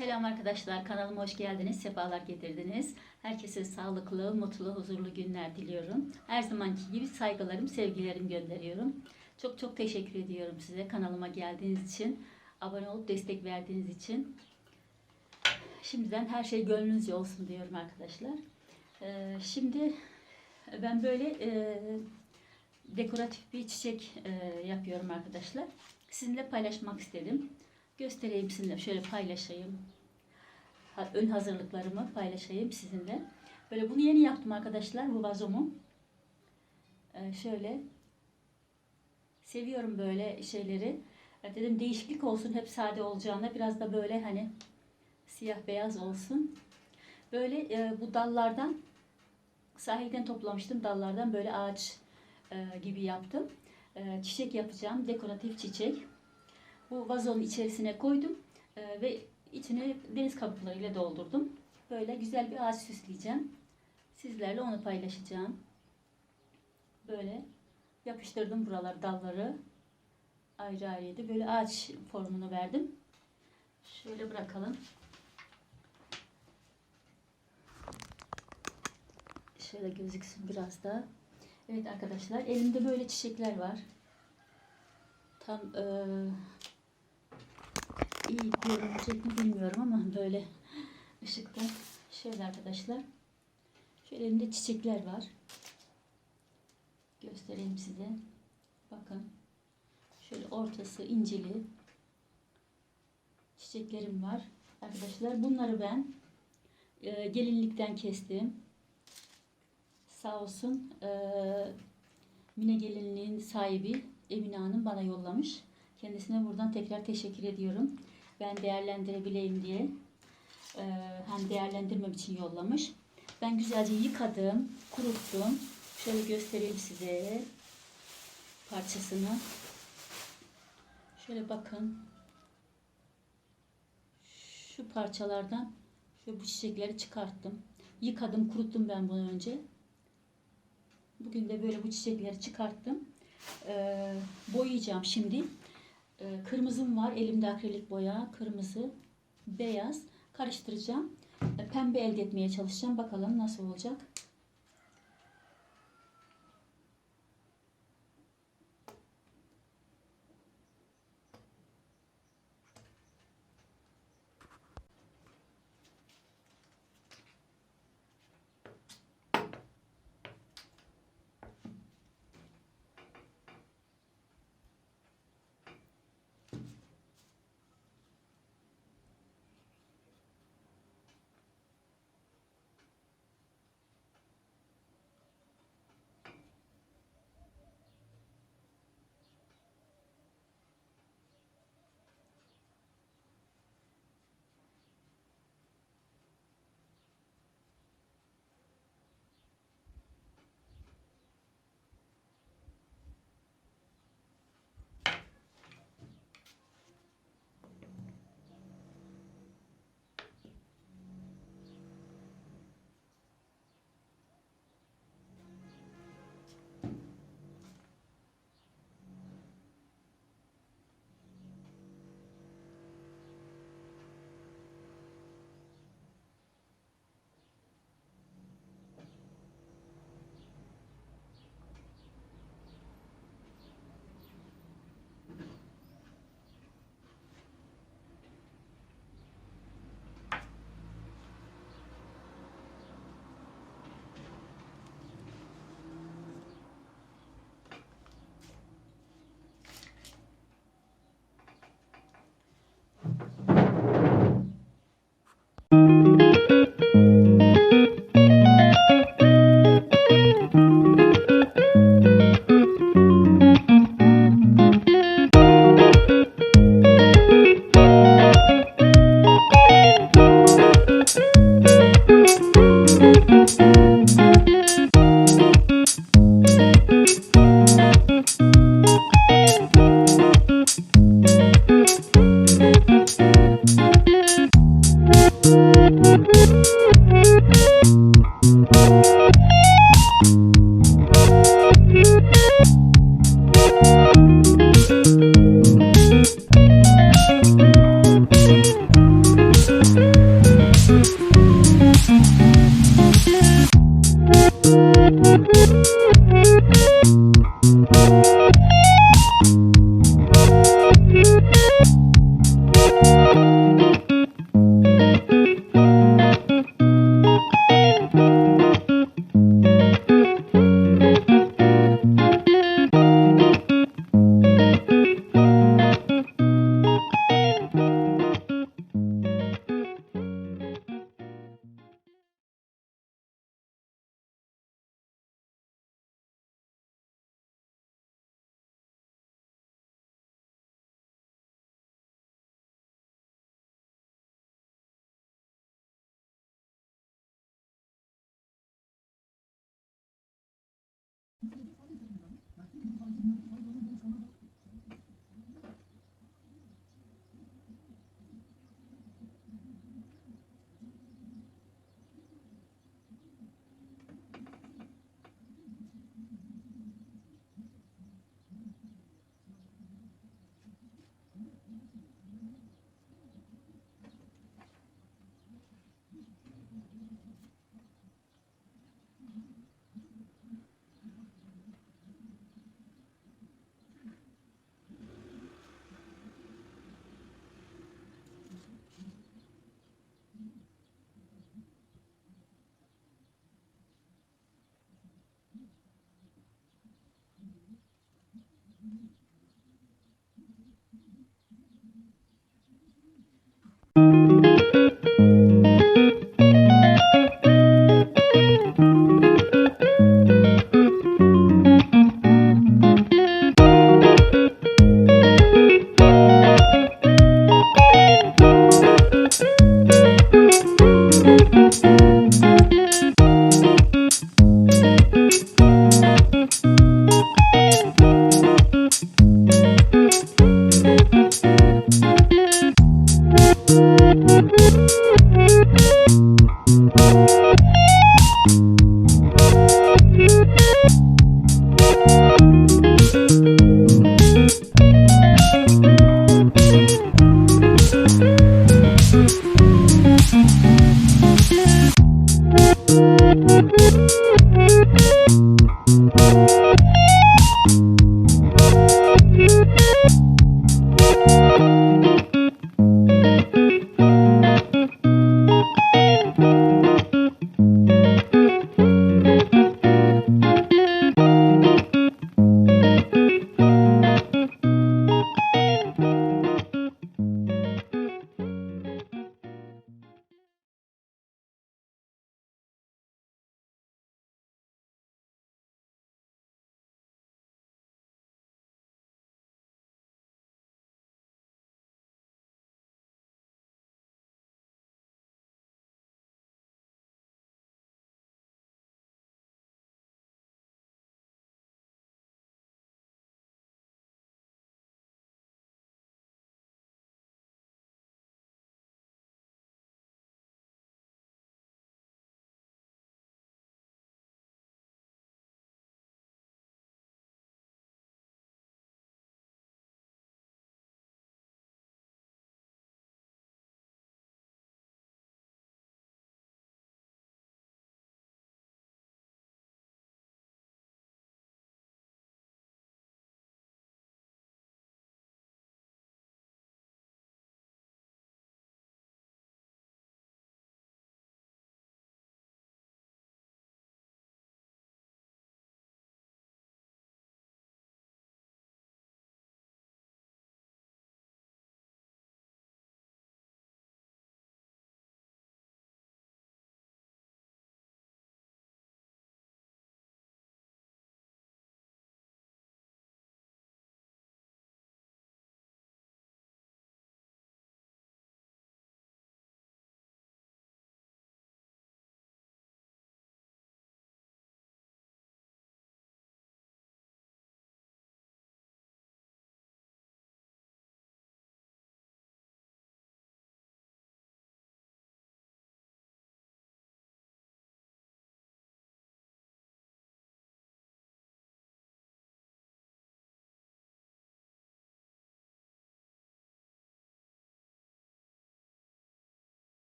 Selam arkadaşlar, kanalıma hoş geldiniz, sefalar getirdiniz. Herkese sağlıklı, mutlu, huzurlu günler diliyorum. Her zamanki gibi saygılarım, sevgilerim gönderiyorum. Çok çok teşekkür ediyorum size kanalıma geldiğiniz için, abone olup destek verdiğiniz için. Şimdiden her şey gönlünüzce olsun diyorum arkadaşlar. Ee, şimdi ben böyle e, dekoratif bir çiçek e, yapıyorum arkadaşlar. Sizinle paylaşmak istedim. Göstereyim sizinle. Şöyle paylaşayım. Ön hazırlıklarımı paylaşayım sizinle. Böyle bunu yeni yaptım arkadaşlar. Bu vazomu. Ee, şöyle. Seviyorum böyle şeyleri. Dedim değişiklik olsun. Hep sade olacağına biraz da böyle hani siyah beyaz olsun. Böyle e, bu dallardan sahilden toplamıştım. Dallardan böyle ağaç e, gibi yaptım. E, çiçek yapacağım. Dekoratif çiçek. Bu vazonun içerisine koydum e, ve içine deniz kabuklarıyla doldurdum. Böyle güzel bir ağaç süsleyeceğim. Sizlerle onu paylaşacağım. Böyle yapıştırdım buralar dalları. Ayrı ayrıydı. Böyle ağaç formunu verdim. Şöyle bırakalım. Şöyle gözüksün biraz da. Evet arkadaşlar elimde böyle çiçekler var. Tam eee iyi görünecek mi bilmiyorum ama böyle ışıkta şöyle arkadaşlar. Şöyle elimde çiçekler var. Göstereyim size. Bakın. Şöyle ortası incili çiçeklerim var. Arkadaşlar bunları ben e, gelinlikten kestim. Sağ olsun e, Mine gelinliğin sahibi Emine Hanım bana yollamış. Kendisine buradan tekrar teşekkür ediyorum. Ben değerlendirebileyim diye. E, hani değerlendirmem için yollamış. Ben güzelce yıkadım, kuruttum. Şöyle göstereyim size parçasını. Şöyle bakın. Şu parçalardan şu bu çiçekleri çıkarttım. Yıkadım, kuruttum ben bunu önce. Bugün de böyle bu çiçekleri çıkarttım. Ee, boyayacağım şimdi. Ee, kırmızım var. Elimde akrilik boya. Kırmızı, beyaz. Karıştıracağım. Ee, pembe elde etmeye çalışacağım. Bakalım nasıl olacak.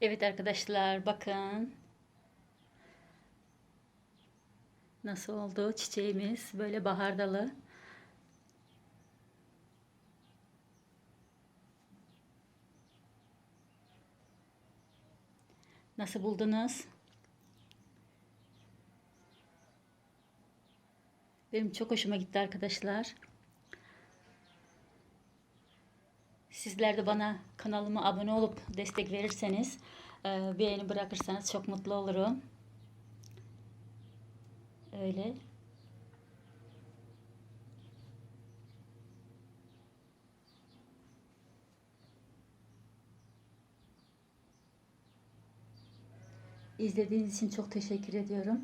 Evet arkadaşlar bakın. Nasıl oldu çiçeğimiz böyle bahar dalı. Nasıl buldunuz? Benim çok hoşuma gitti arkadaşlar. Sizler de bana kanalıma abone olup destek verirseniz, e, beğeni bırakırsanız çok mutlu olurum. Öyle. İzlediğiniz için çok teşekkür ediyorum.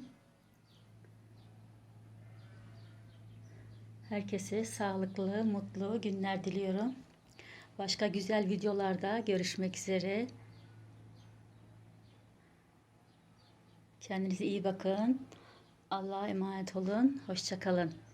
Herkese sağlıklı, mutlu günler diliyorum. Başka güzel videolarda görüşmek üzere. Kendinize iyi bakın. Allah'a emanet olun. Hoşçakalın.